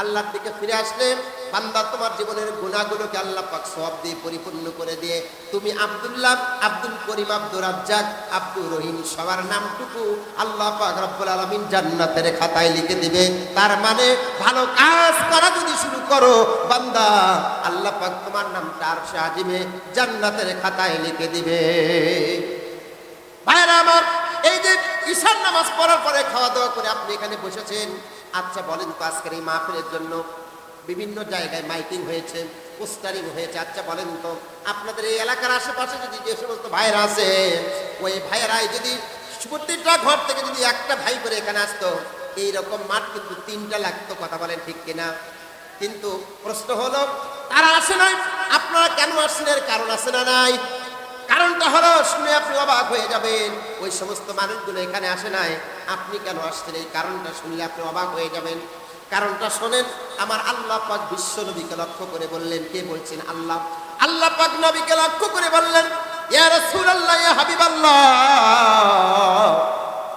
আল্লাহর দিকে ফিরে আসলে বান্দা তোমার জীবনের গুণাগুলোকে আল্লাহ পাক সব দিয়ে পরিপূর্ণ করে দিয়ে, তুমি আব্দুল্লাহ, আব্দুল করিম, আব্দুর রাজ্জাক, আব্দুর রহিম সবার নামটুকু আল্লাহ পাক রব্বুল আলামিন জান্নাতের খাতায় লিখে দিবে। তার মানে ভালো কাজ করা যদি শুরু করো, বান্দা আল্লাহ পাক তোমার নামটা আর আজিমে জান্নাতের খাতায় লিখে দিবে। ভাইরা আমার, এই যে ঈশান নামাজ পড়ার পরে খাওয়া দাওয়া করে আপনি এখানে বসেছেন। আচ্ছা বলেন তো আজকের এই মাহফিলের জন্য বিভিন্ন জায়গায় মাইকিং হয়েছে, পোস্টারিং হয়েছে। আচ্ছা বলেন তো, আপনাদের এই এলাকার আশেপাশে যদি যে সমস্ত ভাইয়েরা আছে, ওই ভাইয়েরাই যদি প্রত্যেকটা ঘর থেকে যদি একটা ভাই করে এখানে আসতো, এইরকম মাঠ কিন্তু তিনটা লাগতো, কথা বলেন ঠিক কিনা? কিন্তু প্রশ্ন হলো, তারা আসে নাই। আপনারা কেন আসছেন এর কারণ আছে না নাই? কারণটা হলো শুনে আপনি অবাক হয়ে যাবেন। ওই সমস্ত মানুষগুলো এখানে আসে নাই। আপনি কেন আসছেন? এই কারণটা শুনলে আপনি অবাক হয়ে যাবেন। কারণটা শোনেন, আমার আল্লাহ পাক বিশ্ব নবীকে লক্ষ্য করে বললেন, কে বলছেন আল্লাহ? আল্লাহ পাক নবীকে লক্ষ্য করে বললেন, ইয়া রাসূলুল্লাহ, ইয়া হাবিবাল্লাহ,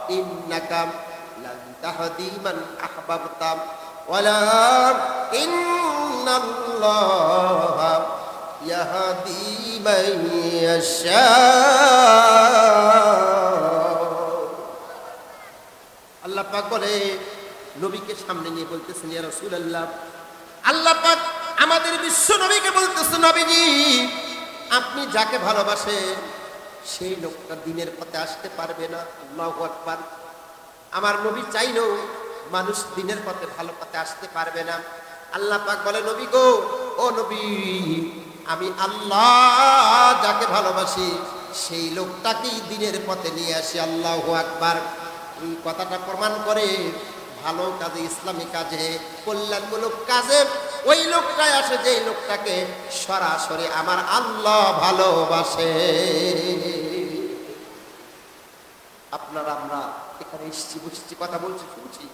ইন্নাকা লান তাহদি মান আহবাবতা, ওয়ালা ইন্নাল্লাহ يهدي من يشاء আল্লাহ পাক বলে নবীকে সামনে নিয়ে বলতেছেন ইয়া রাসূলুল্লাহ আল্লাহ পাক আমাদের বিশ্ব নবীকে বলতেছেন নবীজি আপনি যাকে ভালোবাসেন সেই লোকটা দিনের পথে আসতে পারবে না আল্লাহু আকবার আমার নবী চাইলেও মানুষ দিনের পথে ভালো পথে আসতে পারবে না আল্লাহ পাক বলে নবী গো ও নবী আমি আল্লাহ যাকে ভালোবাসি, সেই লোকটাকেই দিনের পথে নিয়ে আসি, আল্লাহ আকবার। কথাটা প্রমাণ করে ভালো কাজে, ইসলামী কাজে, কল্যাণমূলক কাজে, ওই লোকটাই আসে যে লোকটাকে সরাসরি আমার আল্লাহ ভালোবাসে। আপনারা আমরা এখানে এসেছি, বুঝছি, কথা বলছি, শুনছি।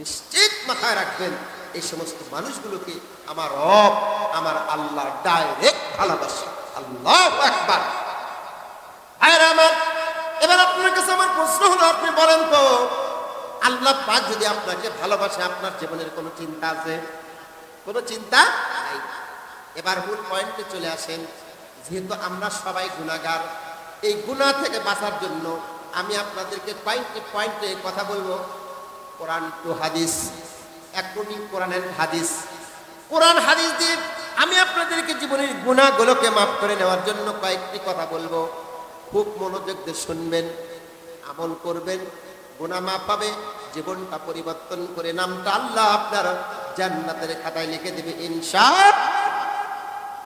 নিশ্চিত মাথায় রাখবেন, এই সমস্ত মানুষগুলোকে আমার রব আমার আল্লাহ ডাইরেক্ট ভালোবাসে। আল্লাহ একবার আর আমার এবার আপনার কাছে আমার প্রশ্ন হলো, আপনি বলেন তো, আল্লাহ পাক যদি আপনাকে ভালোবাসে, আপনার জীবনের কোনো চিন্তা আছে? কোনো চিন্তা নাই। এবার মূল পয়েন্টে চলে আসেন, যেহেতু আমরা সবাই গুণাগার এই গুণা থেকে বাঁচার জন্য আমি আপনাদেরকে পয়েন্টে পয়েন্টে কথা বলব। কোরআন টু হাদিস অ্যাক্রোনিম কোরআনের হাদিস। কোরআন হাদিস দিয়ে আমি আপনাদেরকে জীবনের গুণাগুলোকে মাফ করে নেওয়ার জন্য কয়েকটি কথা বলব। খুব মনোযোগ দিয়ে শুনবেন, আমল করবেন গুণা মাফ পাবে, জীবনটা পরিবর্তন করে নামটা আল্লাহ আপনার জান্নাতের খাতায় লিখে দেবে ইনশা